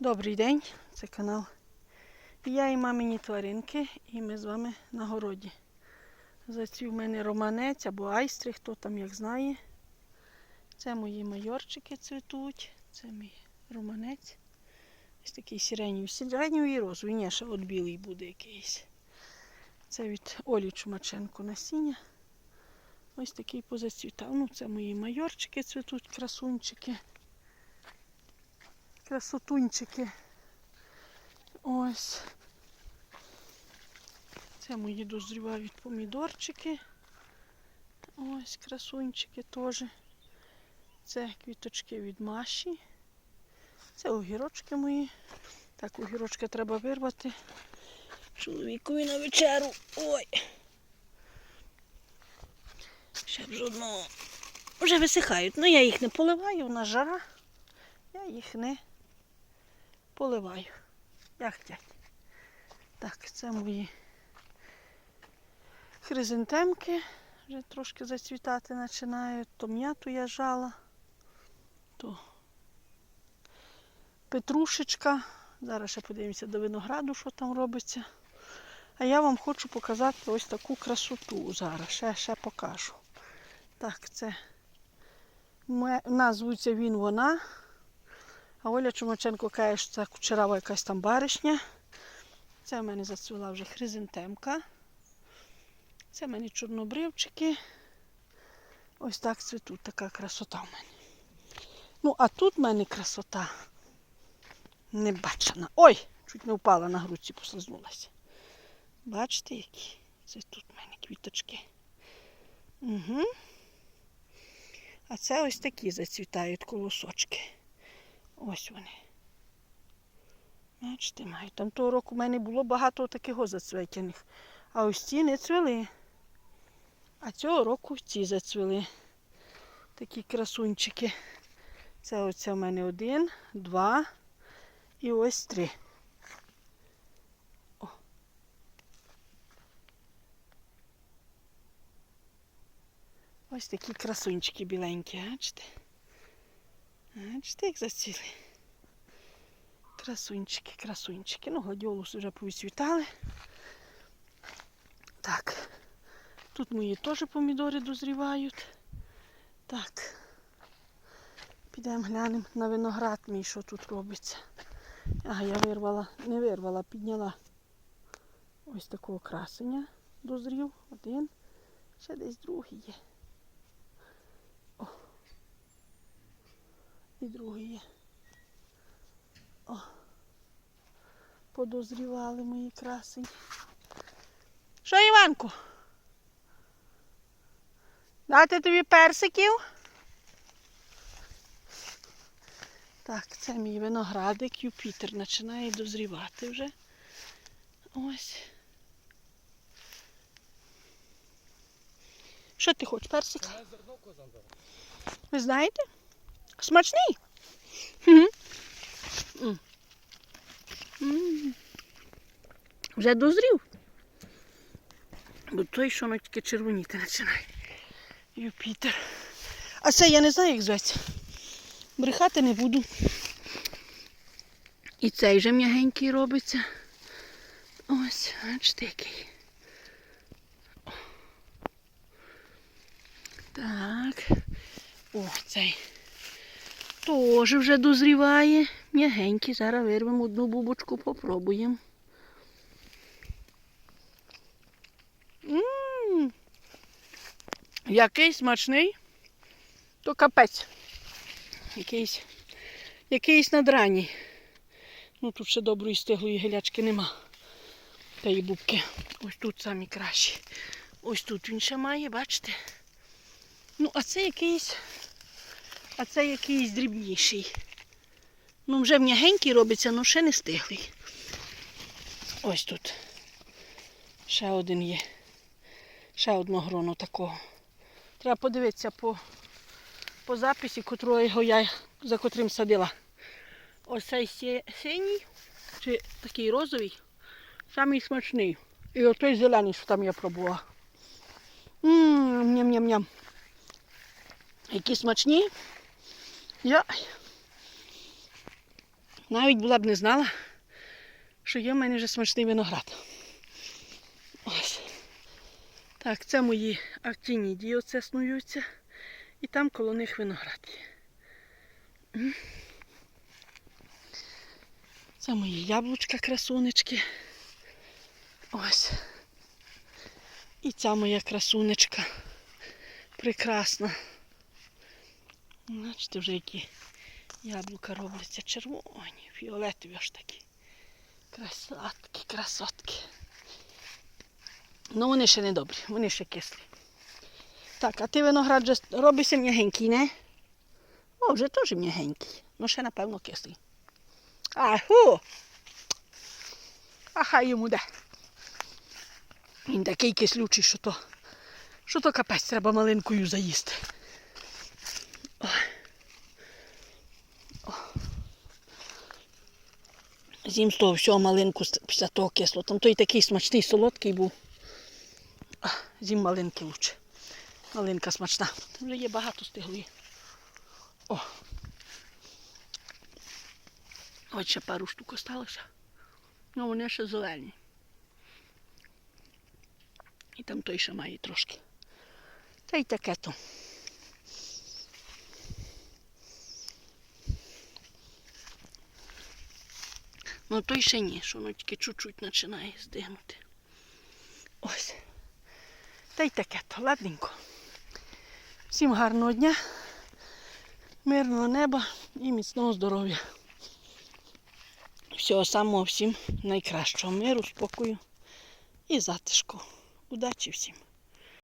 Добрий день, це канал. Я і мамині тваринки, і ми з вами на городі. Зацвів в мене романець або айстри, хто там як знає. Це мої майорчики цвітуть, це мій романець. Ось такий сиренівий. Сиренівий розовий, ні, ще от білий буде якийсь. Це від Олі Чумаченко насіння. Ось такий позацвітав. Ну, це мої майорчики цвітуть, красунчики красотунчики. Ось. Це мої дозрівають помідорчики. Ось красунчики теж. Це квіточки від Маші. Це огірочки мої. Так, огірочки треба вирвати. Чоловікові на вечеру. Ой. Ще б жодного. Вже висихають. Ну я їх не поливаю, нас жара. Я їх не поливаю. Як хотять. Так, це мої хризантемки. Вже трошки зацвітати починають. То м'яту я жала, то петрушечка. Зараз ще подивимося до винограду, що там робиться. А я вам хочу показати ось таку красоту зараз. Ще, ще покажу. Так, це назвується він вона. А Оля Чумаченко каже, що це кучерава якась там баришня. Це в мене зацвіла вже хризантемка. Це в мене чорнобривчики. Ось так цвітуть, така красота в мене. Ну, а тут в мене красота не бачена. Ой! Чуть не впала на грудці, послизнулася. Бачите, які? Це тут в мене квіточки. Угу. А це ось такі зацвітають колосочки. Ось вони. Бачите, мають. Там того року в мене було багато таких зацвітяних. А ось ці не цвіли. А цього року ці зацвіли. Такі красунчики. Це оце в мене один, два і ось три. О. Ось такі красунчики біленькі, бачите? Бачите, як зацвіли. Красунчики, красунчики. Ну, гладіолус вже повісвітали. Так. Тут мої теж помідори дозрівають. Так. Підемо глянемо на виноград мій, що тут робиться. Ага, я вирвала, не вирвала, підняла ось такого красення. Дозрів. Один. Ще десь другий є. І другий є. О. Подозрівали мої красені. Що, Іванку? Дати тобі персиків? Так, це мій виноградик Юпітер починає дозрівати вже. Ось. Що ти хочеш, персик? Ви знаєте? Смачний? Вже дозрів. Бо той, що воно тільки червоніти починає. Юпітер. А це я не знаю, як зветься. Брехати не буду. І цей же м'ягенький робиться. Ось, бачите, який. Так. О, цей. Теж вже дозріває. М'ягенький. Зараз вирвемо одну бубочку, попробуємо. М, Який смачний, то капець. Якийсь, якийсь надранній. Ну тут ще доброї стиглої гілячки нема. Тієї бубки. Ось тут самі кращі. Ось тут він ще має, бачите? Ну, а це якийсь а це якийсь дрібніший. Ну, вже м'ягенький робиться, але ще не стиглий. Ось тут. Ще один є. Ще одно гроно такого. Треба подивитися по, по записі, котрого я за котрим садила. Ось цей синій, чи такий розовий, самий смачний. І отой зелений, що там я пробувала. Ммм, ням-ням-ням. Які смачні. Я... Навіть була б не знала, що є в мене вже смачний виноград. Ось. Так, це мої актінідії оце снуються. І там коло них виноград. Це мої яблучка красунечки. Ось. І ця моя красунечка. Прекрасна. Бачите, вже які яблука робляться червоні, фіолетові аж такі. Красотки, красотки. Ну вони ще не добрі, вони ще кислі. Так, а ти виноград вже робишся м'ягенький, не? О, вже теж м'ягенький. Ну ще напевно кислий. Аху! А хай йому де. Він такий кислючий, що то, що то капець треба малинкою заїсти. Ой. О. З'їм з того всього малинку після того кисло. Там той такий смачний, солодкий був. А, З'їм малинки лучше. Малинка смачна. Там вже є багато стиглої. О. Ось ще пару штук осталося. Ну, вони ще зелені. І там той ще має трошки. Та й таке то. Ну той ще ні, що воно тільки чуть-чуть починає здигнути. Ось. Та й таке то, ладненько. Всім гарного дня, мирного неба і міцного здоров'я. Всього самого всім найкращого миру, спокою і затишку. Удачі всім!